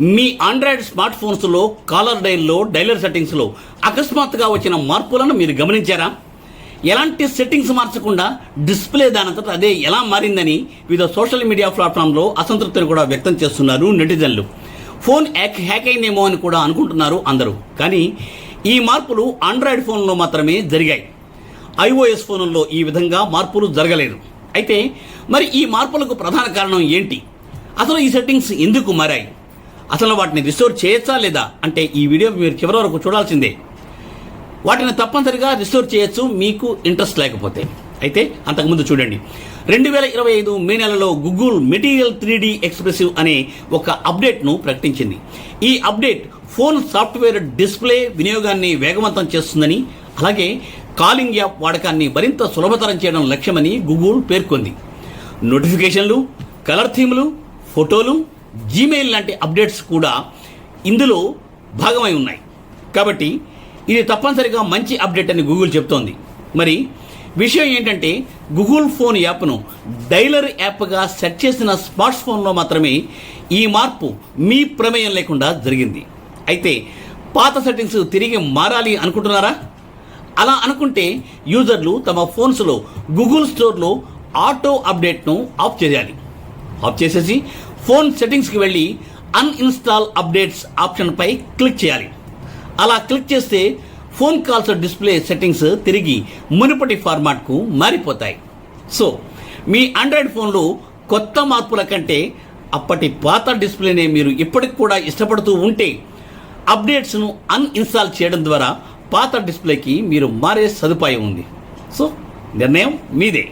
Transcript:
మీ Android smart ఫోన్స్లో caller డైల్లో dialer సెట్టింగ్స్లో అకస్మాత్తుగా వచ్చిన మార్పులను మీరు గమనించారా? ఎలాంటి సెట్టింగ్స్ మార్చకుండా డిస్ప్లే దానంతట అదే ఎలా మారిందని వివిధ సోషల్ మీడియా ప్లాట్ఫామ్లో అసంతృప్తిని కూడా వ్యక్తం చేస్తున్నారు నెటిజన్లు. ఫోన్ హ్యాక్ హ్యాక్ అయిందేమో అని కూడా అనుకుంటున్నారు అందరూ. కానీ ఈ మార్పులు ఆండ్రాయిడ్ ఫోన్లో మాత్రమే జరిగాయి. ఐఓఎస్ ఫోన్లలో ఈ విధంగా మార్పులు జరగలేదు. అయితే మరి ఈ మార్పులకు ప్రధాన కారణం ఏంటి? అసలు ఈ సెట్టింగ్స్ ఎందుకు మారాయి? అసలు వాటిని రిస్టోర్ చేయొచ్చా లేదా అంటే ఈ వీడియో మీరు చివరి వరకు చూడాల్సిందే. వాటిని తప్పనిసరిగా రిస్టోర్ చేయొచ్చు మీకు ఇంట్రెస్ట్ లేకపోతే. అయితే అంతకుముందు చూడండి. రెండు వేల ఇరవై ఐదు మే నెలలో Google material three D expressive అనే ఒక అప్డేట్ను ప్రకటించింది. ఈ అప్డేట్ ఫోన్ సాఫ్ట్వేర్ డిస్ప్లే వినియోగాన్ని వేగవంతం చేస్తుందని అలాగే కాలింగ్ యాప్ వాడకాన్ని మరింత సులభతరం చేయడం లక్ష్యమని గూగుల్ పేర్కొంది. నోటిఫికేషన్లు కలర్ థీమ్లు ఫోటోలు జీమెయిల్ లాంటి అప్డేట్స్ కూడా ఇందులో భాగమై ఉన్నాయి. కాబట్టి ఇది తప్పనిసరిగా మంచి అప్డేట్ అని గూగుల్ చెప్తోంది. మరి విషయం ఏంటంటే గూగుల్ ఫోన్ యాప్ను డైలర్ యాప్గా సెట్ చేసిన స్మార్ట్ ఫోన్లో మాత్రమే ఈ మార్పు మీ ప్రమేయం లేకుండా జరిగింది. అయితే పాత సెట్టింగ్స్ తిరిగి మారాలి అనుకుంటున్నారా? అలా అనుకుంటే యూజర్లు తమ ఫోన్స్లో గూగుల్ స్టోర్లో ఆటో అప్డేట్ను ఆఫ్ చేయాలి. ఆఫ్ చేసేసి ఫోన్ సెట్టింగ్స్కి వెళ్ళి అన్ఇన్స్టాల్ అప్డేట్స్ ఆప్షన్పై క్లిక్ చేయాలి. అలా క్లిక్ చేస్తే ఫోన్ కాల్స్ డిస్ప్లే సెట్టింగ్స్ తిరిగి మునుపటి ఫార్మాట్కు మారిపోతాయి. సో మీ ఆండ్రాయిడ్ ఫోన్లో కొత్త మార్పుల కంటే అప్పటి పాత డిస్ప్లేనే మీరు ఇప్పటికి కూడా ఇష్టపడుతూ ఉంటే అప్డేట్స్ను అన్ఇన్స్టాల్ చేయడం ద్వారా పాత డిస్ప్లేకి మీరు మారే సదుపాయం ఉంది. సో నిర్ణయం మీదే.